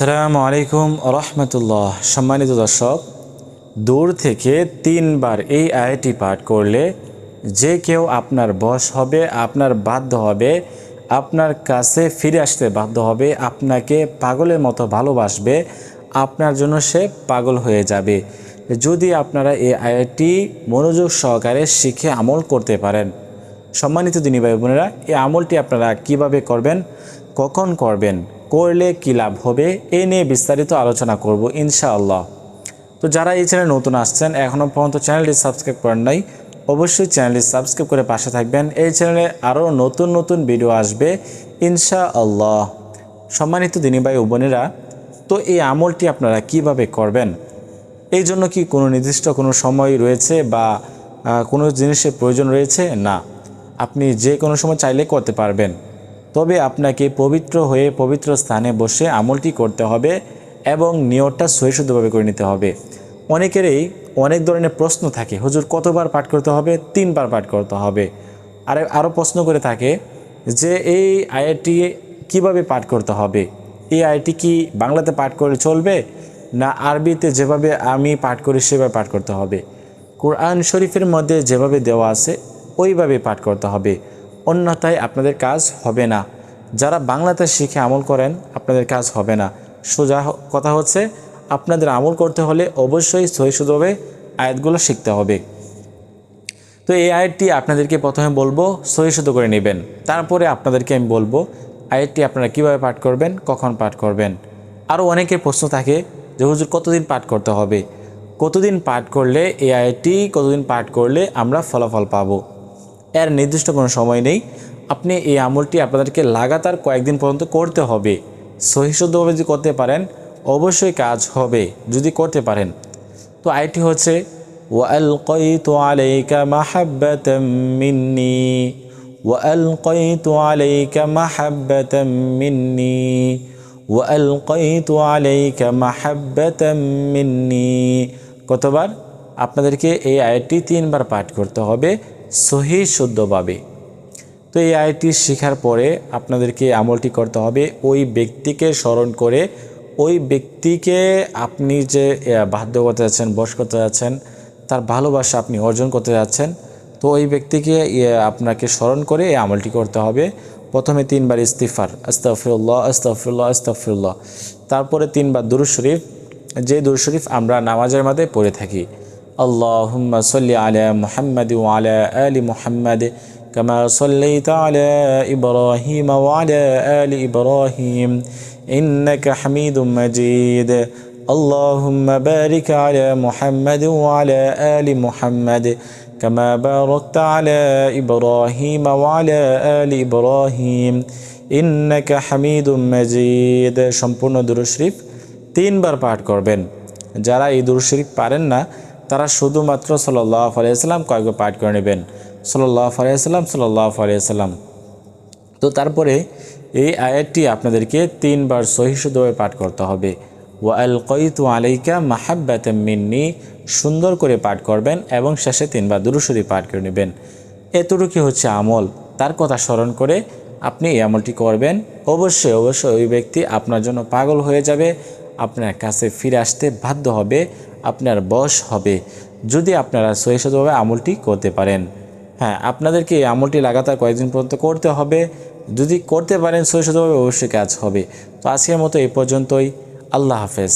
আসসালামু আলাইকুম রহমতুল্লাহ সম্মানিত দর্শক, দূর থেকে তিনবার এই আয়াটি পাঠ করলে যে কেউ আপনার বশ হবে, আপনার বাধ্য হবে, আপনার কাছে ফিরে আসতে বাধ্য হবে, আপনাকে পাগলের মতো ভালোবাসবে, আপনার জন্য সে পাগল হয়ে যাবে। যদি আপনারা এই আয়াতটি মনোযোগ সহকারে শিখে আমল করতে পারেন, সম্মানিত দিনী ভাই বোনেরা, এই আমলটি আপনারা কীভাবে করবেন, কখন করবেন করলে কী লাভ হবে? এ নিয়ে বিস্তারিত আলোচনা করব ইনশাআল্লাহ। তো যারা এই চ্যানেলে নতুন আসছেন, এখনও পর্যন্ত চ্যানেলটি সাবস্ক্রাইব করেন নাই, অবশ্যই চ্যানেলটি সাবস্ক্রাইব করে পাশে থাকবেন। এই চ্যানেলে আরও নতুন নতুন ভিডিও আসবে ইনশাআল্লাহ। সম্মানিত দিনী ভাই ও বোনেরা, তো এই আমলটি আপনারা কীভাবে করবেন? এই জন্য কি কোনো নির্দিষ্ট কোনো সময় রয়েছে বা কোনো জিনিসের প্রয়োজন রয়েছে? না। আপনি যে কোনো সময় চাইলে করতে পারবেন। তবে আপনাকে পবিত্র হয়ে পবিত্র স্থানে বসে আমলটি করতে হবে এবং নিয়তটা সহিশুদ্ধভাবে করে নিতে হবে। অনেকেরই অনেক ধরনের প্রশ্ন থাকে, হুজুর, কতবার পাঠ করতে হবে? তিনবার পাঠ করতে হবে। আর আরও প্রশ্ন করে থাকে যে, এই আয়াতটি কীভাবে পাঠ করতে হবে? এই আয়াতটি কি বাংলাতে পাঠ করে চলবে? না আরবিতে যেভাবে আমি পাঠ করি, সেভাবে পাঠ করতে হবে? কোরআন শরীফের মধ্যে যেভাবে দেওয়া আছে, ওইভাবে পাঠ করতে হবে। অন্যথায় আপনাদের কাজ হবে না। যারা বাংলাতে শিখে আমল করেন, আপনাদের কাজ হবে না। সোজা কথা হচ্ছে, আপনাদের আমল করতে হলে অবশ্যই সহিষ্ণুভাবে আয়াতগুলো শিখতে হবে। তো এই আয়াতটি আপনাদেরকে প্রথমে বলব সহিষ্ণুত করে নেবেন। তারপরে আপনাদেরকে আমি বলব, আয়াতটি আপনারা কীভাবে পাঠ করবেন, কখন পাঠ করবেন। আরও অনেকের প্রশ্ন থাকে যে, হুজুর, কতদিন পাঠ করতে হবে? কতদিন পাঠ করলে এই আয়াতটি, কতদিন পাঠ করলে আমরা ফলাফল পাবো? এর নির্দিষ্ট কোনো সময় নেই আপনি এই আমলটি আপনাদেরকে লাগাতার কয়েকদিন পর্যন্ত করতে হবে সহিষ্ণুভাবে যদি করতে পারেন অবশ্যই কাজ হবে যদি করতে পারেন তো আইটি হচ্ছে وألقيت عليك محبة مني وألقيت عليك محبة مني وألقيت عليك محبة مني কতবার আপনাদেরকে এই আয়াতটি তিনবার পাঠ করতে হবে সহি শুদ্ধভাবে তো এই আয়টি শেখার পরে আপনাদেরকে আমলটি করতে হবে। ওই ব্যক্তিকে স্মরণ করে, ওই ব্যক্তিকে আপনি যে বাধ্য করতে যাচ্ছেন, বশ করতে যাচ্ছেন, তার ভালোবাসা আপনি অর্জন করতে যাচ্ছেন, তো ওই ব্যক্তিকে আপনাকে স্মরণ করে এই আমলটি করতে হবে। প্রথমে তিনবার ইস্তিফার আস্তাফিরুল্লাহ আস্তাফিরুল্লাহ আস্তাফিরুল্লাহ তারপরে তিনবার দুরুদ শরীফ, যে দুরুদ শরীফ আমরা নামাজের মধ্যে পড়ে থাকি اللهم صل على محمد وعلى آل محمد كما صليت على إبراهيم وعلى آل إبراهيم إنك حميد مجيد اللهم بارك على محمد وعلى آل محمد كما باركت على إبراهيم وعلى آل إبراهيم إنك حميد مجيد সম্পূর্ণ দুরূদ শরীফ তিনবার পাঠ করবেন যারা এই দুরূদ শরীফ পারেন না তারা শুধুমাত্র সাল্লাহ আলাইসাল্লাম কয়েকবার পাঠ করে নেবেন। সাল্লাহ আলাইসাল্লাম সাল্লাহ আলাইসাল্লাম তো তারপরে এই আয়াতটি আপনাদেরকে তিনবার সহিষ্ণুভাবে পাঠ করতে হবে। ওয়া আল কইতু আলাইকা মাহাব্বাত মিন্নি, সুন্দর করে পাঠ করবেন এবং শেষে তিনবার দুরুশরী পাঠ করে নেবেন। এতটুকু হচ্ছে আমল। তার কথা স্মরণ করে আপনি এই আমলটি করবেন। অবশ্যই অবশ্যই ওই ব্যক্তি আপনার জন্য পাগল হয়ে যাবে। আপনার কাছে ফিরে আসতে বাধ্য হবে, আপনার বশ হবে, যদি আপনারা সহিষ্ণুভাবে আমলটি করতে পারেন। হ্যাঁ আপনাদেরকে এই আমলটি লাগাতার কয়েকদিন পর্যন্ত করতে হবে। যদি করতে পারেন সহিষ্ণুভাবে অবশ্যই কাজ হবে। তো আজকের মতো এই পর্যন্তই। আল্লাহ হাফেজ।